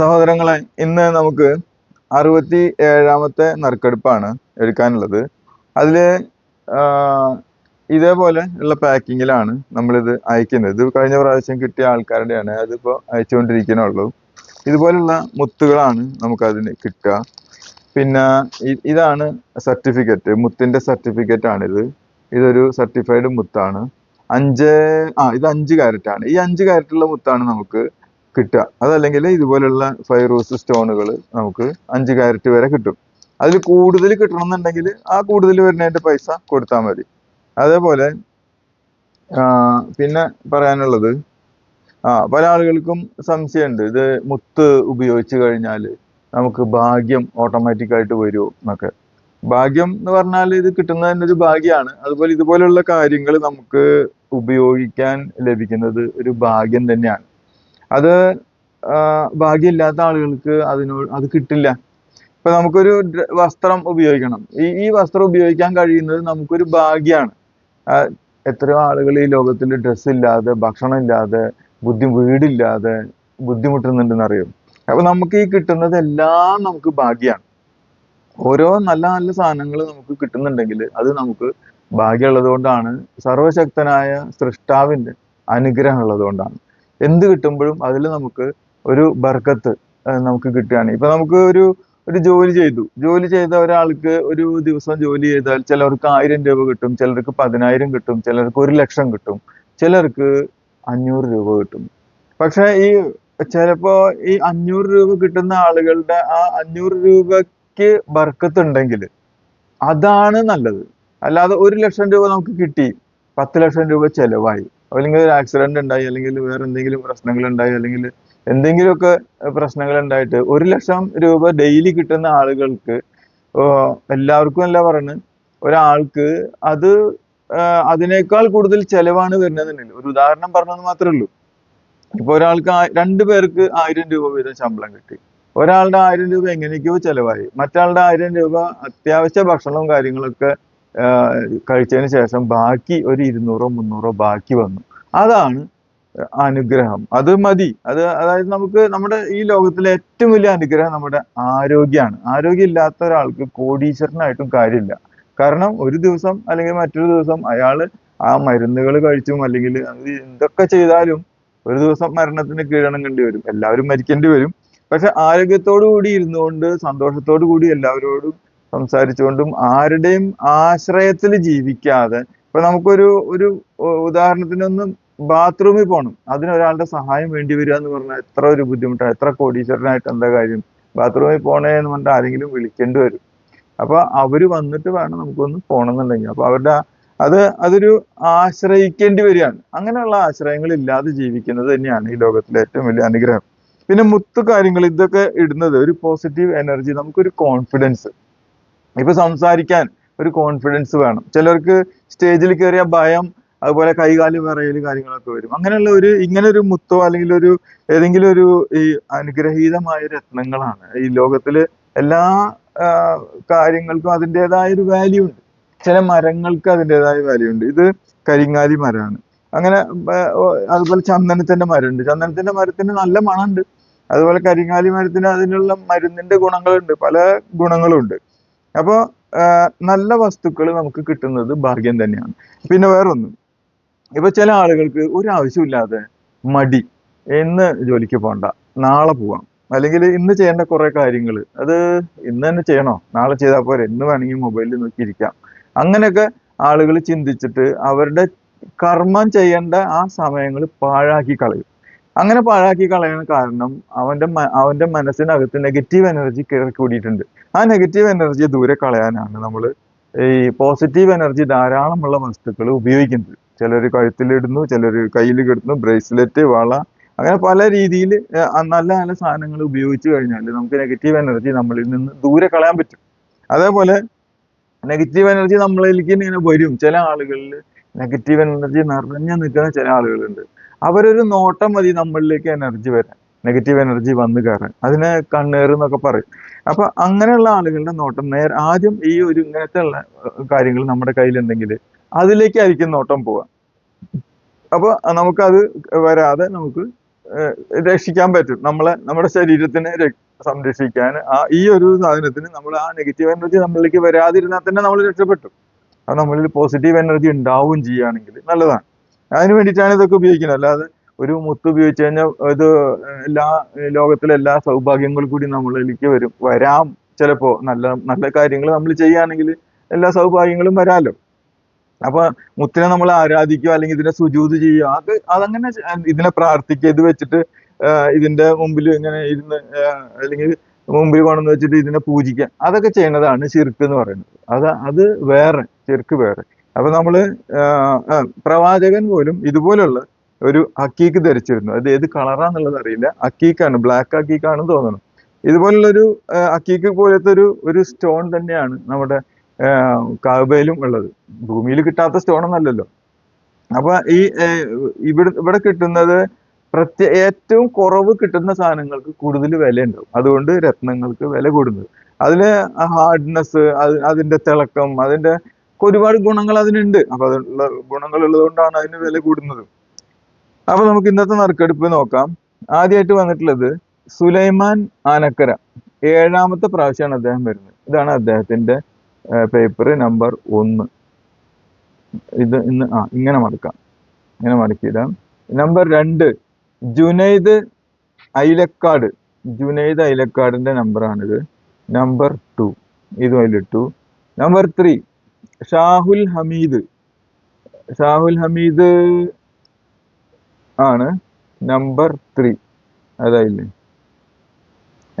സഹോദരങ്ങളെ ഇന്ന് നമുക്ക് അറുപത്തി ഏഴാമത്തെ നറുക്കെടുപ്പാണ് എടുക്കാനുള്ളത്. അതിൽ ഇതേപോലെ ഉള്ള പാക്കിങ്ങിലാണ് നമ്മളിത് അയക്കുന്നത്. ഇത് കഴിഞ്ഞ പ്രാവശ്യം കിട്ടിയ ആൾക്കാരുടെയാണ്. അതിപ്പോൾ അയച്ചുകൊണ്ടിരിക്കണുള്ളൂ ഇതുപോലുള്ള മുത്തുകളാണ് നമുക്കതിന് കിട്ടുക. പിന്നെ ഇതാണ് സർട്ടിഫിക്കറ്റ്. മുത്തിന്റെ സർട്ടിഫിക്കറ്റ് ആണിത് ഇതൊരു സർട്ടിഫൈഡ് മുത്താണ്. അഞ്ച് ആ ഇത് അഞ്ച് കാരറ്റ് ആണ് ഈ അഞ്ച് കാരറ്റുള്ള മുത്താണ് നമുക്ക് കിട്ടുക. അതല്ലെങ്കിൽ ഇതുപോലുള്ള ഫൈറൂസ് സ്റ്റോണുകൾ നമുക്ക് അഞ്ച് കാരറ്റ് വരെ കിട്ടും. അതിൽ കൂടുതൽ കിട്ടണമെന്നുണ്ടെങ്കിൽ ആ കൂടുതൽ വരുന്നതിന്റെ പൈസ കൊടുത്താൽ മതി. അതേപോലെ പിന്നെ പറയാനുള്ളത് ആ പല ആളുകൾക്കും സംശയമുണ്ട്. ഇത് മുത്ത് ഉപയോഗിച്ച് കഴിഞ്ഞാൽ നമുക്ക് ഭാഗ്യം ഓട്ടോമാറ്റിക് ആയിട്ട് വരുമോ എന്നൊക്കെ. ഭാഗ്യം എന്ന് പറഞ്ഞാൽ ഇത് കിട്ടുന്നതിന്റെ ഒരു ഭാഗ്യമാണ്. അതുപോലെ ഇതുപോലുള്ള കാര്യങ്ങൾ നമുക്ക് ഉപയോഗിക്കാൻ ലഭിക്കുന്നത് ഒരു ഭാഗ്യം തന്നെയാണ്. അത് ഭാഗ്യമില്ലാത്ത ആളുകൾക്ക് അതിനോട് അത് കിട്ടില്ല. ഇപ്പൊ നമുക്കൊരു വസ്ത്രം ഉപയോഗിക്കണം. ഈ ഈ വസ്ത്രം ഉപയോഗിക്കാൻ കഴിയുന്നത് നമുക്കൊരു ഭാഗ്യമാണ് എത്രയോ ആളുകൾ ഈ ലോകത്തിൽ ഡ്രസ്സ് ഇല്ലാതെ ഭക്ഷണം ഇല്ലാതെ ബുദ്ധി വീടില്ലാതെ ബുദ്ധിമുട്ടുന്നുണ്ടെന്ന് അറിയും അപ്പൊ നമുക്ക് ഈ കിട്ടുന്നത് എല്ലാം നമുക്ക് ഭാഗ്യമാണ് ഓരോ നല്ല നല്ല സാധനങ്ങൾ നമുക്ക് കിട്ടുന്നുണ്ടെങ്കിൽ അത് നമുക്ക് ഭാഗ്യമുള്ളത് കൊണ്ടാണ് സർവശക്തനായ സൃഷ്ടാവിന്റെ അനുഗ്രഹം ഉള്ളത് കൊണ്ടാണ് എന്ത് കിട്ടുമ്പോഴും അതിൽ നമുക്ക് ഒരു ബർക്കത്ത് നമുക്ക് കിട്ടുകയാണ്. ഇപ്പൊ നമുക്ക് ഒരു ഒരു ജോലി ചെയ്തു. ജോലി ചെയ്ത ഒരാൾക്ക് ഒരു ദിവസം ജോലി ചെയ്താൽ ചിലർക്ക് ആയിരം രൂപ കിട്ടും ചിലർക്ക് പതിനായിരം കിട്ടും ചിലർക്ക് ഒരു ലക്ഷം കിട്ടും ചിലർക്ക് അഞ്ഞൂറ് രൂപ കിട്ടും. പക്ഷെ ഈ ചിലപ്പോ ഈ അഞ്ഞൂറ് രൂപ കിട്ടുന്ന ആളുകളുടെ ആ അഞ്ഞൂറ് രൂപക്ക് ബർക്കത്ത് ഉണ്ടെങ്കിൽ അതാണ് നല്ലത്. അല്ലാതെ ഒരു ലക്ഷം രൂപ നമുക്ക് കിട്ടി പത്ത് ലക്ഷം രൂപ ചെലവായി. അല്ലെങ്കിൽ ഒരു ആക്സിഡന്റ് ഉണ്ടായി അല്ലെങ്കിൽ വേറെ എന്തെങ്കിലും പ്രശ്നങ്ങൾ ഉണ്ടായി അല്ലെങ്കിൽ എന്തെങ്കിലുമൊക്കെ പ്രശ്നങ്ങൾ ഉണ്ടായിട്ട് ഒരു ലക്ഷം രൂപ ഡെയിലി കിട്ടുന്ന ആളുകൾക്ക് എല്ലാവർക്കും അല്ല പറയുന്നത് ഒരാൾക്ക് അത് അതിനേക്കാൾ കൂടുതൽ ചെലവാണ് വരുന്നതെന്നുണ്ടെങ്കിൽ ഒരു ഉദാഹരണം പറഞ്ഞത് മാത്രമേ ഉള്ളൂ. ഇപ്പൊ ഒരാൾക്ക് രണ്ടു പേർക്ക് ആയിരം രൂപ വീതം ശമ്പളം കിട്ടി. ഒരാളുടെ ആയിരം രൂപ എങ്ങനെയൊക്കെയോ ചെലവായി. മറ്റാളുടെ ആയിരം രൂപ അത്യാവശ്യ ഭക്ഷണവും കാര്യങ്ങളൊക്കെ കഴിച്ചതിന് ശേഷം ബാക്കി ഒരു ഇരുന്നൂറോ മുന്നൂറോ ബാക്കി വന്നു. അതാണ് അനുഗ്രഹം. അത് മതി. അത് അതായത് നമുക്ക് നമ്മുടെ ഈ ലോകത്തിലെ ഏറ്റവും വലിയ അനുഗ്രഹം നമ്മുടെ ആരോഗ്യമാണ് ആരോഗ്യം ഇല്ലാത്ത ഒരാൾക്ക് കോടീശ്വരനായിട്ടും കാര്യമില്ല. കാരണം ഒരു ദിവസം അല്ലെങ്കിൽ മറ്റൊരു ദിവസം അയാൾ ആ മരുന്നുകൾ കഴിച്ചും അല്ലെങ്കിൽ എന്തൊക്കെ ചെയ്താലും ഒരു ദിവസം മരണത്തിന് കീഴടങ്ങേണ്ടി വരും. എല്ലാവരും മരിക്കേണ്ടി വരും. പക്ഷെ ആരോഗ്യത്തോടു കൂടി ഇരുന്നുകൊണ്ട് സന്തോഷത്തോടു കൂടി എല്ലാവരോടും സംസാരിച്ചുകൊണ്ടും ആരുടെയും ആശ്രയത്തിൽ ജീവിക്കാതെ ഇപ്പൊ നമുക്കൊരു ഒരു ഉദാഹരണത്തിനൊന്നും ബാത്റൂമിൽ പോകണം അതിനൊരാളുടെ സഹായം വേണ്ടി വരിക എന്ന് പറഞ്ഞാൽ എത്ര ഒരു ബുദ്ധിമുട്ടാണ് എത്ര കോടീശ്വരനായിട്ട് എന്താ കാര്യം? ബാത്റൂമിൽ പോണേ എന്ന് പറഞ്ഞിട്ട് ആരെങ്കിലും വിളിക്കേണ്ടി വരും. അപ്പൊ അവർ വന്നിട്ട് വേണം നമുക്കൊന്ന് പോകണമെന്നുണ്ടെങ്കിൽ അപ്പൊ അവരുടെ അത് അതൊരു ആശ്രയിക്കേണ്ടി വരികയാണ്. അങ്ങനെയുള്ള ആശ്രയങ്ങൾ ഇല്ലാതെ ജീവിക്കുന്നത് തന്നെയാണ് ഈ ലോകത്തിലെ ഏറ്റവും വലിയ അനുഗ്രഹം. പിന്നെ മുത്തു കാര്യങ്ങൾ ഇതൊക്കെ ഇടുന്നത് ഒരു പോസിറ്റീവ് എനർജി നമുക്കൊരു കോൺഫിഡൻസ് ഇപ്പൊ സംസാരിക്കാൻ ഒരു കോൺഫിഡൻസ് വേണം. ചിലർക്ക് സ്റ്റേജിൽ കയറിയ ഭയം അതുപോലെ കൈകാലി വിറയൽ കാര്യങ്ങളൊക്കെ വരും. അങ്ങനെയുള്ള ഒരു ഇങ്ങനെ ഒരു മുത്തോ അല്ലെങ്കിൽ ഒരു ഏതെങ്കിലും ഒരു ഈ അനുഗ്രഹീതമായ രത്നങ്ങളാണ് ഈ ലോകത്തിൽ എല്ലാ കാര്യങ്ങൾക്കും അതിന്റെതായ ഒരു വാല്യൂ ഉണ്ട്. ചില മരങ്ങൾക്ക് അതിന്റെതായ വാല്യൂ ഉണ്ട്. ഇത് കരിങ്ങാലി മരമാണ്. അങ്ങനെ അതുപോലെ ചന്ദനത്തിന്റെ മരമുണ്ട്. ചന്ദനത്തിന്റെ മരത്തിന് നല്ല മണമുണ്ട്. അതുപോലെ കരിങ്ങാലി മരത്തിന് അതിനുള്ള മരുന്നിന്റെ ഗുണങ്ങളുണ്ട്. പല ഗുണങ്ങളും ഉണ്ട് അപ്പോൾ നല്ല വസ്തുക്കൾ നമുക്ക് കിട്ടുന്നത് ഭാഗ്യം തന്നെയാണ്. പിന്നെ വേറൊന്ന്. ഇപ്പൊ ചില ആളുകൾക്ക് ഒരു ആവശ്യമില്ലാതെ മടി ഇന്ന് ജോലിക്ക് പോകണ്ട നാളെ പോവാം. അല്ലെങ്കിൽ ഇന്ന് ചെയ്യേണ്ട കുറെ കാര്യങ്ങൾ അത് ഇന്ന് തന്നെ ചെയ്യണോ? നാളെ ചെയ്താൽ പോരെ ഇന്ന് വേണമെങ്കിൽ മൊബൈലിൽ നോക്കിയിരിക്കാം അങ്ങനെയൊക്കെ ആളുകൾ ചിന്തിച്ചിട്ട് അവരുടെ കർമ്മം ചെയ്യേണ്ട ആ സമയങ്ങൾ പാഴാക്കി കളയും. അങ്ങനെ പാഴാക്കി കളയാൻ കാരണം അവന്റെ അവന്റെ മനസ്സിനകത്ത് നെഗറ്റീവ് എനർജി കയറി കൂടിയിട്ടുണ്ട്. ആ നെഗറ്റീവ് എനർജി ദൂരെ കളയാനാണ് നമ്മൾ ഈ പോസിറ്റീവ് എനർജി ധാരാളമുള്ള വസ്തുക്കൾ ഉപയോഗിക്കുന്നത്. ചിലർ കഴുത്തിലിടുന്നു ചിലർ കയ്യിൽ കിടുന്നു ബ്രേസ്ലെറ്റ് വള അങ്ങനെ പല രീതിയിൽ നല്ല നല്ല സാധനങ്ങൾ ഉപയോഗിച്ചു കഴിഞ്ഞാൽ നമുക്ക് നെഗറ്റീവ് എനർജി നമ്മളിൽ നിന്ന് ദൂരെ കളയാൻ പറ്റും. അതേപോലെ നെഗറ്റീവ് എനർജി നമ്മളിലേക്ക് ഇങ്ങനെ വരും. ചില ആളുകളിൽ നെഗറ്റീവ് എനർജി നിറഞ്ഞു നിൽക്കുന്ന ചില ആളുകളുണ്ട്. അവരൊരു നോട്ടം മതി നമ്മളിലേക്ക് എനർജി വരാൻ. നെഗറ്റീവ് എനർജി വന്നു കയറാൻ. അതിനെ കണ്ണേറ് എന്നൊക്കെ പറയും. അപ്പൊ അങ്ങനെയുള്ള ആളുകളുടെ നോട്ടം നേർ ആദ്യം ഈ ഒരു ഇങ്ങനത്തെ ഉള്ള കാര്യങ്ങൾ നമ്മുടെ കയ്യിലുണ്ടെങ്കിൽ അതിലേക്കായിരിക്കും നോട്ടം പോവുക. അപ്പൊ നമുക്കത് വരാതെ നമുക്ക് രക്ഷിക്കാൻ പറ്റും. നമ്മളെ നമ്മുടെ ശരീരത്തിനെ സംരക്ഷിക്കാൻ ആ ഈ ഒരു സാധനത്തിന് നമ്മൾ ആ നെഗറ്റീവ് എനർജി നമ്മളിലേക്ക് വരാതിരുന്നാൽ തന്നെ നമ്മൾ രക്ഷപ്പെട്ടു. അത് നമ്മളിൽ പോസിറ്റീവ് എനർജി ഉണ്ടാവുകയും ചെയ്യുകയാണെങ്കിൽ നല്ലതാണ്. അതിന് വേണ്ടിയിട്ടാണ് ഇതൊക്കെ ഉപയോഗിക്കുന്നത്. അല്ലാതെ ഒരു മുത്ത് ഉപയോഗിച്ച് കഴിഞ്ഞാൽ ഇത് എല്ലാ ലോകത്തിലെ എല്ലാ സൗഭാഗ്യങ്ങളും കൂടി നമ്മളിലേക്ക് വരും. വരാം ചിലപ്പോ. നല്ല നല്ല കാര്യങ്ങൾ നമ്മൾ ചെയ്യുകയാണെങ്കിൽ എല്ലാ സൗഭാഗ്യങ്ങളും വരാമല്ലോ അപ്പൊ മുത്തിനെ നമ്മൾ ആരാധിക്കുക അല്ലെങ്കിൽ ഇതിനെ സുജൂത് ചെയ്യുക അത് അതങ്ങനെ ഇതിനെ പ്രാർത്ഥിക്കുക. ഇത് വെച്ചിട്ട് ഇതിന്റെ മുമ്പിൽ ഇങ്ങനെ ഇരുന്ന് അല്ലെങ്കിൽ മുമ്പിൽ കൊണ്ടെന്ന് വെച്ചിട്ട് ഇതിനെ പൂജിക്കുക. അതൊക്കെ ചെയ്യുന്നതാണ് ശിർക്ക് എന്ന് പറയുന്നത്. അത് അത് വേറെ ചെറുക്ക് വേറെ. അപ്പൊ ആഹ് പ്രവാചകൻ പോലും ഇതുപോലുള്ള ഒരു അക്കീക്ക് ധരിച്ചിരുന്നു. അത് ഏത് കളറാന്നുള്ളത് അറിയില്ല. അക്കീക്കാണ് ബ്ലാക്ക് അക്കീക്കാണെന്ന് തോന്നുന്നു. ഇതുപോലുള്ള ഒരു അക്കീക്ക് പോലത്തെ ഒരു ഒരു സ്റ്റോൺ തന്നെയാണ് നമ്മുടെ കാബയിലും ഉള്ളത്. ഭൂമിയിൽ കിട്ടാത്ത സ്റ്റോൺ ഒന്നല്ലല്ലോ അപ്പൊ ഈ ഇവിടെ ഇവിടെ കിട്ടുന്നത് പ്രത്യേക ഏറ്റവും കുറവ് കിട്ടുന്ന സാധനങ്ങൾക്ക് കൂടുതൽ വില ഉണ്ടാവും അതുകൊണ്ട് രത്നങ്ങൾക്ക് വില കൂടുന്നത്. അതിലെ ഹാർഡ്നെസ് അതിന്റെ തിളക്കം അതിന്റെ ഒരുപാട് ഗുണങ്ങൾ അതിനുണ്ട്. അപ്പൊ അതിനുള്ള ഗുണങ്ങൾ ഉള്ളതുകൊണ്ടാണ് അതിന് വില കൂടുന്നത്. അപ്പൊ നമുക്ക് ഇന്നത്തെ നറുക്കെടുപ്പ് നോക്കാം. ആദ്യമായിട്ട് വന്നിട്ടുള്ളത് സുലൈമാൻ ആനക്കര. ഏഴാമത്തെ പ്രാവശ്യമാണ് അദ്ദേഹം വരുന്നത്. ഇതാണ് അദ്ദേഹത്തിന്റെ പേപ്പർ നമ്പർ ഒന്ന്. ഇത് ഇന്ന് ആ ഇങ്ങനെ മടക്കാം. ഇങ്ങനെ മടക്കിയിടാം നമ്പർ രണ്ട് ജുനൈദ് ഐലക്കാട് ജുനൈദ് ഐലക്കാടിന്റെ നമ്പറാണിത്. നമ്പർ ടു ഇതും അതിലിട്ടു. Number three Shahul Hameed. Shahul Hameed ആണ് number three അതായില്ലേ?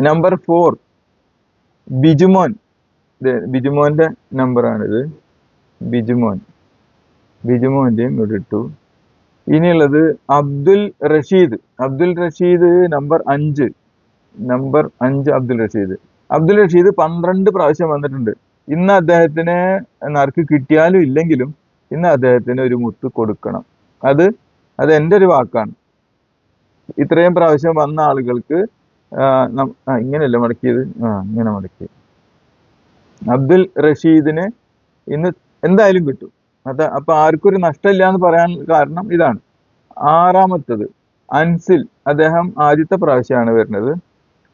Number four Bijumon. ഇത് ബിജുമോന്റെ നമ്പറാണിത് ബിജുമോൻ. ബിജുമോന്റെയും ഇവിടെ ഇട്ടു. ഇനിയുള്ളത് അബ്ദുൽ റഷീദ്. അബ്ദുൽ റഷീദ് നമ്പർ അഞ്ച്. നമ്പർ അഞ്ച് അബ്ദുൽ റഷീദ്. അബ്ദുൽ റഷീദ് പന്ത്രണ്ട് പ്രാവശ്യം വന്നിട്ടുണ്ട്. ഇന്ന് അദ്ദേഹത്തിന് നറുക്ക് കിട്ടിയാലും ഇല്ലെങ്കിലും ഇന്ന് അദ്ദേഹത്തിന് ഒരു മുത്ത് കൊടുക്കണം. അത് അത് എന്റെ ഒരു വാക്കാണ്. ഇത്രയും പ്രാവശ്യം വന്ന ആളുകൾക്ക് ഇങ്ങനെയല്ല മടക്കിയത്? ആ ഇങ്ങനെ മടക്കി. അബ്ദുൽ റഷീദിന് ഇന്ന് എന്തായാലും കിട്ടും. അത് അപ്പൊ ആർക്കും ഒരു നഷ്ടമില്ല എന്ന് പറയാൻ കാരണം ഇതാണ്. ആറാമത്തത് അൻസിൽ അദ്ദേഹം ആദ്യത്തെ പ്രാവശ്യമാണ് വരുന്നത്.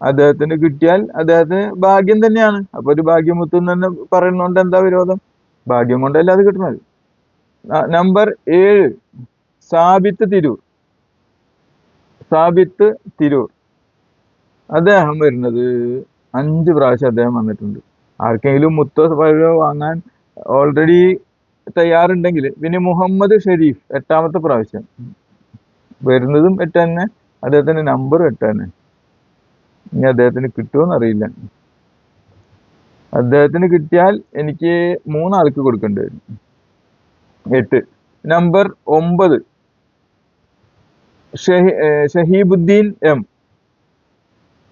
അദ്ദേഹത്തിന് കിട്ടിയാൽ അദ്ദേഹത്തിന് ഭാഗ്യം തന്നെയാണ്. അപ്പൊ ഒരു ഭാഗ്യമുത്ത് തന്നെ പറയുന്നോണ്ട് എന്താ വിരോധം? ഭാഗ്യം കൊണ്ടല്ല അത് കിട്ടുന്നത്? നമ്പർ ഏഴ്. സാബിത്ത് തിരൂർ. സാബിത്ത് തിരൂർ. അദ്ദേഹം വരുന്നത് അഞ്ച് പ്രാവശ്യം അദ്ദേഹം വന്നിട്ടുണ്ട്. ആർക്കെങ്കിലും മുത്തോ പഴയോ വാങ്ങാൻ ഓൾറെഡി തയ്യാറുണ്ടെങ്കിൽ പിന്നെ മുഹമ്മദ് ഷെരീഫ് എട്ടാമത്തെ പ്രാവശ്യം. വരുന്നതും എട്ട് തന്നെ. അദ്ദേഹത്തിന്റെ നമ്പറും എട്ട് തന്നെ. ഇനി അദ്ദേഹത്തിന് കിട്ടുമോന്ന് അറിയില്ല. അദ്ദേഹത്തിന് കിട്ടിയാൽ എനിക്ക് മൂന്നാൾക്ക് കൊടുക്കേണ്ടി വരും. എട്ട്. നമ്പർ ഒമ്പത്. ഷഹീബുദ്ദീൻ എം.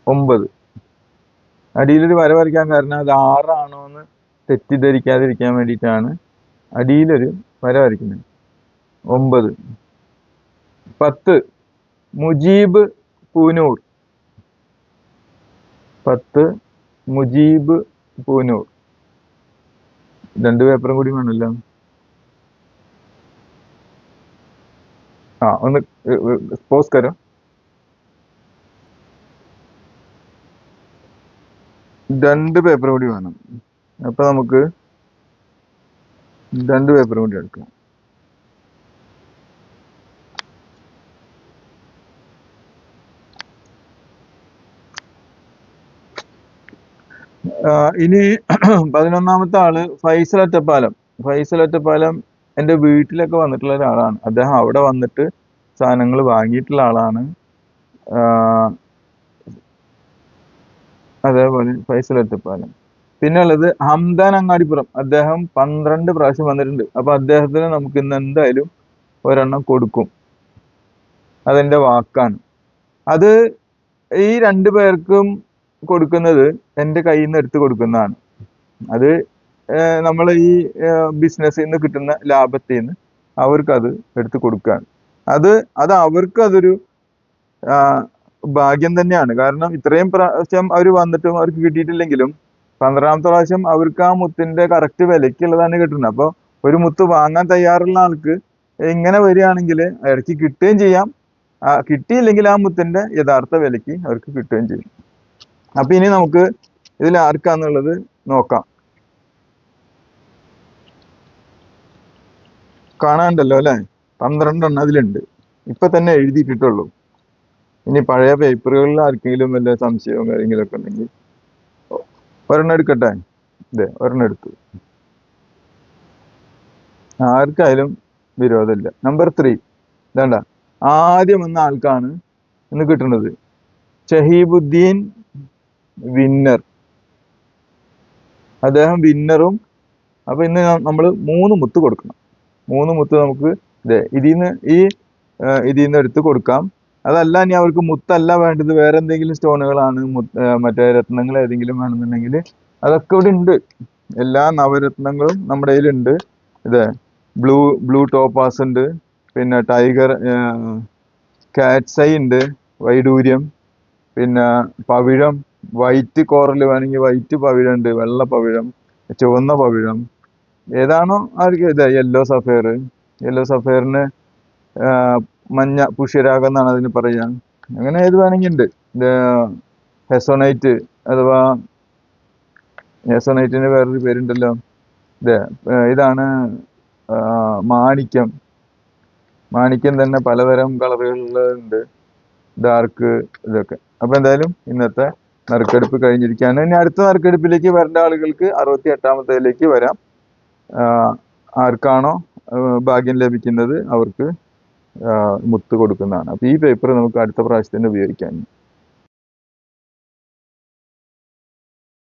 ഒമ്പത്. അടിയിലൊരു വര വരയ്ക്കാൻ കാരണം അത് ആറാണോ എന്ന് തെറ്റിദ്ധരിക്കാതിരിക്കാൻ വേണ്ടിയിട്ടാണ് അടിയിലൊരു വര വരയ്ക്കുന്നത്. ഒമ്പത്. പത്ത്. മുജീബ് പൂനൂർ. പത്ത് മുജീബ് പൂനൂർ. രണ്ട് പേപ്പറും കൂടി വേണമല്ലോ. ആ ഒന്ന് പോസ് കരോ. രണ്ട് പേപ്പർ കൂടി വേണം. അപ്പൊ നമുക്ക് രണ്ട് പേപ്പർ കൂടി എടുക്കാം. ഇനി പതിനൊന്നാമത്തെ ആൾ ഫൈസൽ ഒറ്റപ്പാലം. ഫൈസൽ ഒറ്റപ്പാലം എന്റെ വീട്ടിലൊക്കെ വന്നിട്ടുള്ള ഒരാളാണ്. അദ്ദേഹം അവിടെ വന്നിട്ട് സാധനങ്ങൾ വാങ്ങിയിട്ടുള്ള ആളാണ്. അതേപോലെ ഫൈസൽ ഒറ്റപ്പാലം. പിന്നെ ഉള്ളത് ഹംദാൻ അങ്ങാടിപ്പുറം. അദ്ദേഹം പന്ത്രണ്ട് പ്രാവശ്യം വന്നിട്ടുണ്ട്. അപ്പൊ അദ്ദേഹത്തിന് നമുക്ക് ഇന്ന് എന്തായാലും ഒരെണ്ണം കൊടുക്കും. അതെന്റെ വാക്കാണ്. അത് ഈ രണ്ടു പേർക്കും കൊടുക്കുന്നത് എന്റെ കയ്യിൽ നിന്ന് എടുത്ത് കൊടുക്കുന്നതാണ്. അത് നമ്മൾ ഈ ബിസിനസ്സിൽ നിന്ന് കിട്ടുന്ന ലാഭത്തിൽ നിന്ന് അത് എടുത്ത് കൊടുക്കുകയാണ് അത് അത് അവർക്ക് അതൊരു ഭാഗ്യം തന്നെയാണ്. കാരണം ഇത്രയും പ്രാവശ്യം അവർ വന്നിട്ടും അവർക്ക് കിട്ടിയിട്ടില്ലെങ്കിലും പന്ത്രണ്ടാമത്തെ പ്രാവശ്യം അവർക്ക് ആ മുത്തിന്റെ കറക്റ്റ് വിലക്കുള്ളതാണ് കിട്ടുന്നത്. അപ്പോൾ ഒരു മുത്ത് വാങ്ങാൻ തയ്യാറുള്ള ആൾക്ക് ഇങ്ങനെ വരികയാണെങ്കിൽ ഇടയ്ക്ക് കിട്ടുകയും ചെയ്യാം. കിട്ടിയില്ലെങ്കിൽ ആ മുത്തിന്റെ യഥാർത്ഥ വിലയ്ക്ക് അവർക്ക് കിട്ടുകയും ചെയ്യും. അപ്പൊ ഇനി നമുക്ക് ഇതിൽ ആർക്കാന്നുള്ളത് നോക്കാം. കാണാണ്ടല്ലോ അല്ലെ? പന്ത്രണ്ടെണ്ണം അതിലുണ്ട്. ഇപ്പൊ തന്നെ എഴുതിയിട്ടിട്ടുള്ളൂ. ഇനി പഴയ പേപ്പറുകളിൽ ആർക്കെങ്കിലും വല്ല സംശയവും കാര്യങ്ങളൊക്കെ ഉണ്ടെങ്കിൽ ഒരെണ്ണം എടുക്കട്ടെ? ഇതെ ഒരെണ്ണം എടുത്തു. ആർക്കായാലും വിരോധമില്ല. Number three. ഇതാണ്ട. ആദ്യം വന്ന ആൾക്കാണ് ഇന്ന് കിട്ടുന്നത്. ഷഹീബുദ്ദീൻ വിന്നർ അദ്ദേഹം വിന്നറും അപ്പൊ ഇന്ന് നമ്മൾ മൂന്ന് മുത്ത് കൊടുക്കണം. മൂന്ന് മുത്ത് നമുക്ക് ഇതേ ഇതിന്ന് ഈ ഇതിൽ എടുത്ത് കൊടുക്കാം. അതല്ല ഇനി അവർക്ക് മുത്തല്ല വേണ്ടത് വേറെ എന്തെങ്കിലും സ്റ്റോണുകളാണ് മറ്റേ രത്നങ്ങൾ ഏതെങ്കിലും വേണമെന്നുണ്ടെങ്കിൽ അതൊക്കെ ഇവിടെ ഉണ്ട്. എല്ലാ നവരത്നങ്ങളും നമ്മുടെ കയ്യിലുണ്ട്. ഇത് ബ്ലൂ ബ്ലൂ ടോപ്പാസ് ഉണ്ട്. പിന്നെ ടൈഗർ കാറ്റ്സൈ ഉണ്ട്. വൈഡൂര്യം. പിന്നെ പവിഴം. വൈറ്റ് കോറൽ വേണമെങ്കിൽ വൈറ്റ് പവിഴമുണ്ട് വെള്ള പവിഴം ചുവന്ന പവിഴം. ഏതാണോ അവർക്ക് ഇത്? Yellow sapphire. യെല്ലോ സഫയറിന് മഞ്ഞ പുഷ്യരാഗം എന്നാണ് അതിന് പറയുക. അങ്ങനെ ഏത് വേണമെങ്കിൽ ഉണ്ട് ഹെസോണൈറ്റ് അഥവാ ഹെസോണൈറ്റിന് വേറൊരു പേരുണ്ടല്ലോ. ഇതാണ് മാണിക്യം. മാണിക്യം തന്നെ പലതരം കളറുകളുണ്ട് ഡാർക്ക് ഇതൊക്കെ. അപ്പൊ എന്തായാലും ഇന്നത്തെ നറുക്കെടുപ്പ് കഴിഞ്ഞിരിക്കുകയാണ്. ഇനി അടുത്ത നറുക്കെടുപ്പിലേക്ക് വരേണ്ട ആളുകൾക്ക് അറുപത്തി എട്ടാമത്തേലേക്ക് വരാം ആർക്കാണോ ഭാഗ്യം ലഭിക്കുന്നത് അവർക്ക് മുത്ത് കൊടുക്കുന്നതാണ്. അപ്പൊ ഈ പേപ്പർ നമുക്ക് അടുത്ത പ്രാവശ്യത്തിന് ഉപയോഗിക്കാൻ